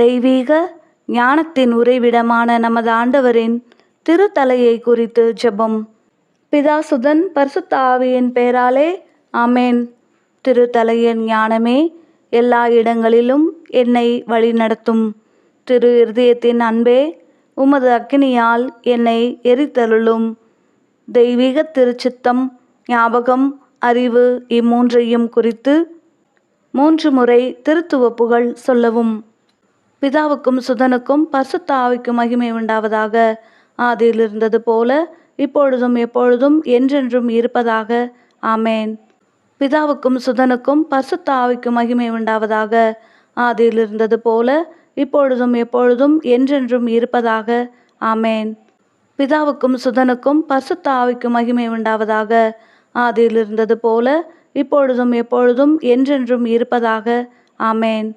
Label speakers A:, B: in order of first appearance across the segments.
A: தெய்வீக ஞானத்தின் உறைவிடமான நமது ஆண்டவரின் திருத்தலையை குறித்து ஜெபம். பிதாசுதன் பரிசுத்த ஆவியின் பெயராலே அமேன் திருத்தலையின் ஞானமே எல்லா இடங்களிலும் என்னை வழிநடத்தும். திரு இருதயத்தின் அன்பே உமது அக்கினியால் என்னை எரித்தருளும். தெய்வீக திருச்சித்தம் ஞாபகம் அறிவு இம்மூன்றையும் குறித்து மூன்று முறை திருத்துவ புகழ் சொல்லவும். பிதாவுக்கும் சுதனுக்கும் பரிசுத்த ஆவிக்கும் மகிமை உண்டாவதாக. ஆதியில் இருந்தது போல இப்பொழுதும் எப்பொழுதும் என்றென்றும் இருப்பதாக. ஆமேன். பிதாவுக்கும் சுதனுக்கும் பரிசுத்த ஆவிக்கும் மகிமை உண்டாவதாக. ஆதியில் இருந்தது போல இப்பொழுதும் எப்பொழுதும் என்றென்றும் இருப்பதாக. ஆமேன். பிதாவுக்கும் சுதனுக்கும் பரிசுத்த ஆவிக்கும் மகிமை உண்டாவதாக. ஆதியில் இருந்தது போல இப்பொழுதும் எப்பொழுதும் என்றென்றும் இருப்பதாக. ஆமேன்.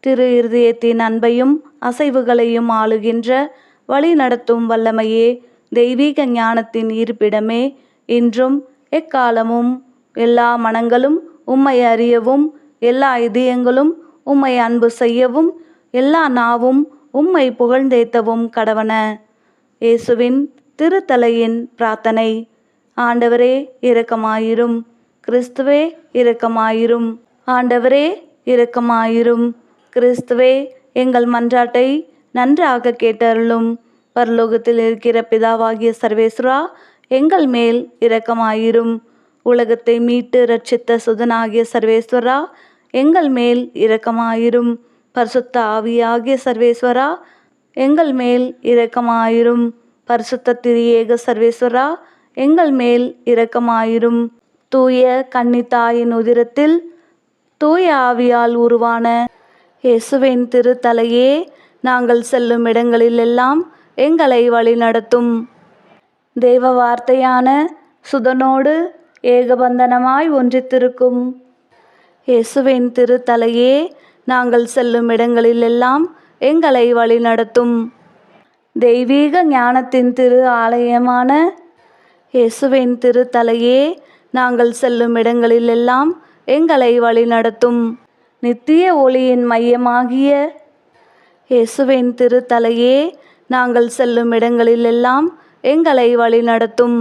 A: திரு இருதயத்தின் அன்பையும் அசைவுகளையும் ஆளுகின்ற வழி நடத்தும் வல்லமையே தெய்வீக ஞானத்தின் இருப்பிடமே. இன்றும் எக்காலமும் எல்லா மனங்களும் உம்மை அறியவும் எல்லா இதயங்களும் உம்மை அன்பு செய்யவும் எல்லா நாவும் உம்மை புகழ்ந்தேத்தவும் கடவன. இயேசுவின் திருத்தலையின் பிரார்த்தனை. ஆண்டவரே இரக்கமாயிரும். கிறிஸ்துவே இரக்கமாயிரும். ஆண்டவரே இரக்கமாயிரும். கிறிஸ்துவே எங்கள் மன்றாட்டை நன்றாக கேட்டருளும். பரலோகத்தில் இருக்கிற பிதாவாகிய சர்வேஸ்வரா எங்கள் மேல் இரக்கமாயிரும். உலகத்தை மீட்டு ரட்சித்த சுதனாகிய சர்வேஸ்வரா எங்கள் மேல் இரக்கமாயிரும். பரிசுத்த ஆவியாகிய சர்வேஸ்வரா எங்கள் மேல் இரக்கமாயிரும். பரிசுத்த திரியேக சர்வேஸ்வரா எங்கள் மேல் இரக்கமாயிரும். தூய கன்னித்தாயின் உதிரத்தில் தூய ஆவியால் உருவான இயேசுவின் திருத்தலையே நாங்கள் செல்லும் இடங்களிலெல்லாம் எங்களை வழிநடத்தும் தேவ வார்த்தையான சுதனோடு ஏகபந்தனமாய் ஒன்றித்திருக்கும். இயேசுவின் திருத்தலையே நாங்கள் செல்லும் இடங்களிலெல்லாம் எங்களை வழிநடத்தும் தெய்வீக ஞானத்தின் திரு ஆலயமான இயேசுவின் திருத்தலையே நாங்கள் செல்லும் இடங்களிலெல்லாம் எங்களை வழிநடத்தும் நித்திய ஒளியின் மையமாகிய இயேசுவின் திருத்தலையே நாங்கள் செல்லும் இடங்களிலெல்லாம் எங்களை வழிநடத்தும்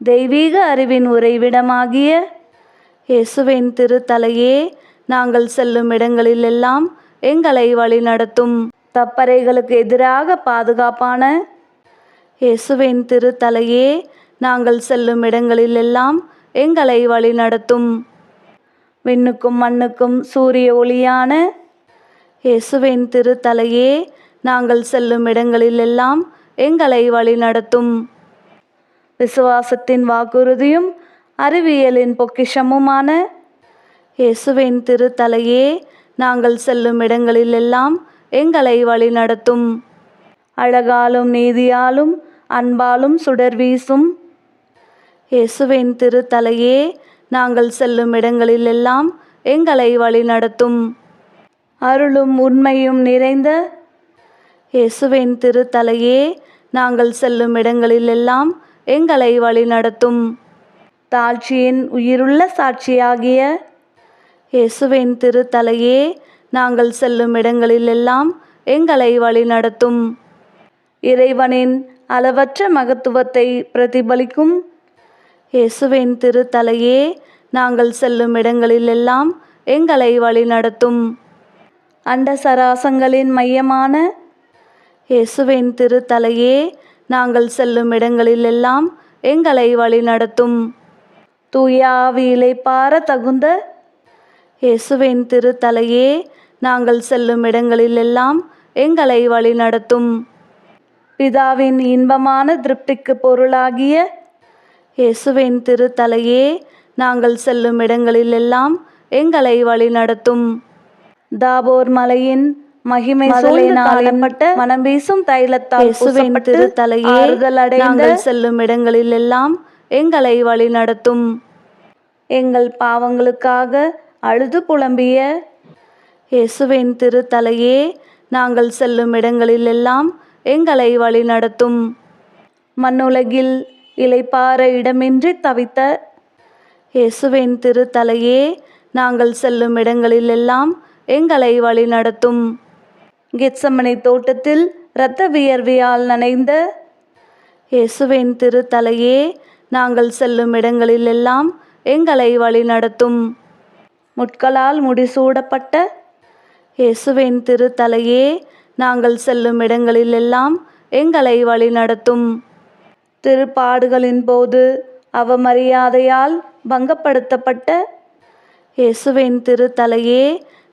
A: தெய்வீக அறிவின் உறைவிடமாகிய இயேசுவின் திருத்தலையே நாங்கள் செல்லும் இடங்களிலெல்லாம் எங்களை வழிநடத்தும் தப்பறைகளுக்கு எதிராக பாதுகாப்பான இயேசுவின் திருத்தலையே நாங்கள் செல்லும் இடங்களிலெல்லாம் எங்களை வழிநடத்தும் விண்ணுக்கும் மண்ணுக்கும் சூரிய ஒளியான இயேசுவின் திருத்தலையே நாங்கள் செல்லும் இடங்களிலெல்லாம் எங்களை வழிநடத்தும். விசுவாசத்தின் வாக்குறுதியும் அறிவியலின் பொக்கிஷமுமான இயேசுவின் திருத்தலையே நாங்கள் செல்லும் இடங்களிலெல்லாம் எங்களை வழிநடத்தும். அழகாலும் நீதியாலும் அன்பாலும் சுடர் வீசும். இயேசுவின் திருத்தலையே நாங்கள் செல்லும் இடங்களிலெல்லாம் எங்களை வழிநடத்தும் அருளும் உண்மையும் நிறைந்த இயேசுவின் திருத்தலையே நாங்கள் செல்லும் இடங்களிலெல்லாம் எங்களை வழிநடத்தும் தாழ்ச்சியின் உயிருள்ள சாட்சியாகிய இயேசுவின் திருத்தலையே நாங்கள் செல்லும் இடங்களிலெல்லாம் எங்களை வழிநடத்தும் இறைவனின் அளவற்ற மகத்துவத்தை பிரதிபலிக்கும் இயேசுவின் திருத்தலையே நாங்கள் செல்லும் இடங்களிலெல்லாம் எங்களை வழிநடத்தும் அண்ட சராசங்களின் மையமான இயேசுவின் திருத்தலையே நாங்கள் செல்லும் இடங்களிலெல்லாம் எங்களை வழிநடத்தும் நடத்தும். ஆவி தகுந்த இயேசுவின் திருத்தலையே நாங்கள் செல்லும் இடங்களிலெல்லாம் எங்களை வழிநடத்தும் பிதாவின் இன்பமான திருப்திக்கு பொருளாகிய இயேசுவின் திருத்தலையே நாங்கள் செல்லும் இடங்களிலெல்லாம் எங்களை வழிநடத்தும் தாபோர் மலையின் மகிமை மனம் வீசும் தைலத்தால் இயேசுவின் திருத்தலையே நாங்கள் செல்லும் இடங்களிலெல்லாம் எங்களை வழிநடத்தும் எங்கள் பாவங்களுக்காக அழுது புலம்பிய இயேசுவின் திருத்தலையே நாங்கள் செல்லும் இடங்களிலெல்லாம் எங்களை வழிநடத்தும் மண்ணுலகில் இலைப்பார இடமின்றி தவித்த இயேசுவின் திருத்தலையே நாங்கள் செல்லும் இடங்களிலெல்லாம் எங்களை வழி நடத்தும். கெட்சமனை தோட்டத்தில் இரத்த வியர்வியால் நனைந்த இயேசுவின் திருத்தலையே நாங்கள் செல்லும் இடங்களிலெல்லாம் எங்களை வழி நடத்தும். முட்களால் முடிசூடப்பட்ட இயேசுவின் திருத்தலையே நாங்கள் செல்லும் இடங்களிலெல்லாம் எங்களை வழி நடத்தும். திருப்பாடுகளின் போது அவமரியாதையால் பங்கப்படுத்தப்பட்ட இயேசுவின் திருத்தலையே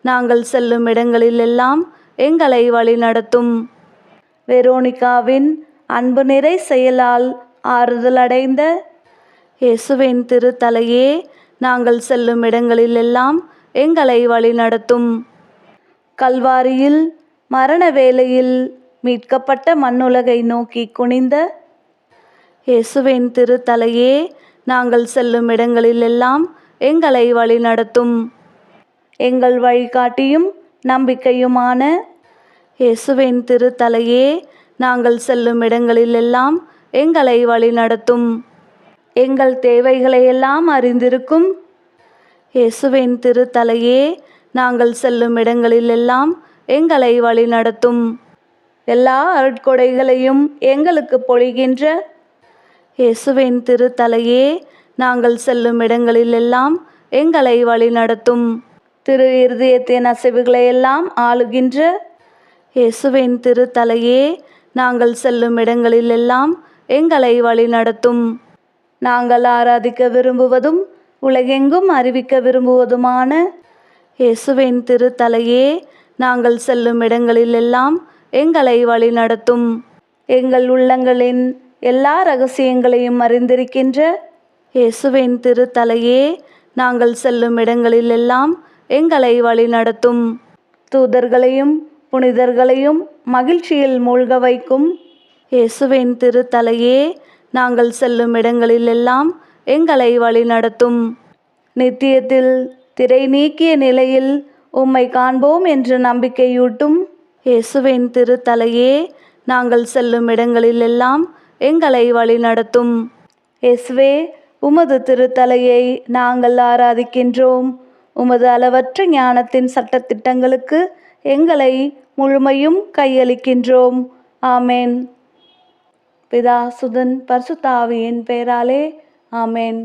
A: நாங்கள் செல்லும் இடங்களிலெல்லாம் எங்களை வழிநடத்தும் வெரோனிகாவின் அன்பு நிறை செயலால் ஆறுதலடைந்த இயேசுவின் திருத்தலையே நாங்கள் செல்லும் இடங்களிலெல்லாம் எங்களை வழிநடத்தும் கல்வாரியில் மரண வேளையில் மீட்கப்பட்ட மண்ணுலகை நோக்கி குனிந்த இயேசுவின் திருத்தலையே நாங்கள் செல்லும் இடங்களிலெல்லாம் எங்களை வழிநடத்தும் எங்கள் வழிகாட்டியும் நம்பிக்கையுமான இயேசுவின் திருத்தலையே நாங்கள் செல்லும் இடங்களிலெல்லாம் எங்களை வழிநடத்தும் எங்கள் தேவைகளையெல்லாம் அறிந்திருக்கும் இயேசுவின் திருத்தலையே நாங்கள் செல்லும் இடங்களிலெல்லாம் எங்களை வழிநடத்தும் எல்லா அருட்கொடைகளையும் எங்களுக்கு பொழிகின்ற இயேசுவின் திருத்தலையே நாங்கள் செல்லும் இடங்களிலெல்லாம் எங்களை வழிநடத்தும் திரு இருதயத்தின் அசைவுகளையெல்லாம் ஆளுகின்ற இயேசுவின் திருத்தலையே நாங்கள் செல்லும் இடங்களிலெல்லாம் எங்களை வழிநடத்தும் நாங்கள் ஆராதிக்க விரும்புவதும் உலகெங்கும் அறிவிக்க விரும்புவதுமான இயேசுவின் திருத்தலையே நாங்கள் செல்லும் இடங்களிலெல்லாம் எங்களை வழிநடத்தும் எங்கள் உள்ளங்களின் எல்லா ரகசியங்களையும் அறிந்திருக்கின்ற இயேசுவின் திருத்தலையே நாங்கள் செல்லும் இடங்களிலெல்லாம் எங்களை வழிநடத்தும் தூதர்களையும் புனிதர்களையும் மகிழ்ச்சியில் மூழ்க வைக்கும். இயேசுவின் திருத்தலையே நாங்கள் செல்லும் இடங்களிலெல்லாம் எங்களை வழிநடத்தும் நித்தியத்தில் திரை நீக்கிய நிலையில் உம்மை காண்போம் என்று நம்பிக்கையூட்டும். இயேசுவின் திருத்தலையே நாங்கள் செல்லும் இடங்களிலெல்லாம் எங்களை வழிநடத்தும் எஸ்வே உமது திருத்தலையை நாங்கள் ஆராதிக்கின்றோம். உமது அளவற்ற ஞானத்தின் சட்டத்திட்டங்களுக்கு எங்களை முழுமையும் கையளிக்கின்றோம். ஆமேன். பிதா சுதன் பரிசுத்தாவியின் பெயராலே ஆமேன்.